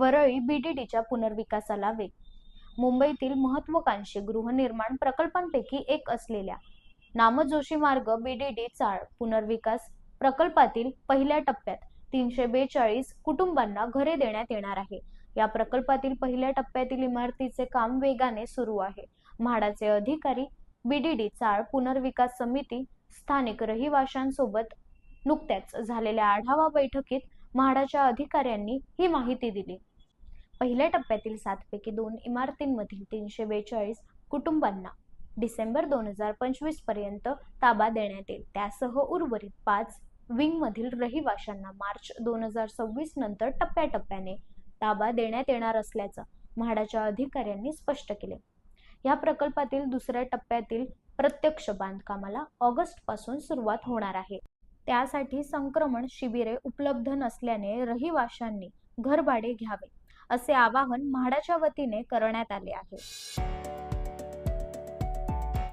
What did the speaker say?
वरळी बीडीडीच्या पुनर्विकासाला वेग. मुंबईतील महत्वाकांक्षी गृहनिर्माण प्रकल्पांपैकी एक असलेल्या नामजोशी मार्ग बीडीडी चाळ पुनर्विकास प्रकल्पातील पहिल्या टप्प्यात तीनशे बेचाळीस कुटुंबांना घरे देण्यात येणार आहे. या प्रकल्पातील पहिल्या टप्प्यातील इमारतीचे काम वेगाने सुरू आहे. म्हाडाचे अधिकारी बीडीडी चाळ पुनर्विकास समिती स्थानिक रहिवाशांसोबत नुकत्याच झालेल्या आढावा बैठकीत म्हाडाच्या अधिकाऱ्यांनी ही माहिती दिली. पहिल्या टप्प्यातील सातपैकी दोन इमारतींमधील तीनशे बेचाळीस कुटुंबांना डिसेंबर दोन हजार पंचवीसपर्यंत ताबा देण्यात येईल. त्यासह उर्वरित पाच विंगमधील रहिवाशांना मार्च दोन हजार सव्वीस नंतर टप्प्याटप्प्याने ताबा देण्यात येणार असल्याचं म्हाडाच्या अधिकाऱ्यांनी स्पष्ट केले. या प्रकल्पातील दुसऱ्या टप्प्यातील प्रत्यक्ष बांधकामाला ऑगस्टपासून सुरुवात होणार आहे. त्यासाठी संक्रमण शिबिरे उपलब्ध नसल्याने रहिवाशांनी घरभाडे घ्यावे असे आवाहन म्हाडाच्या वतीने करण्यात आले आहे.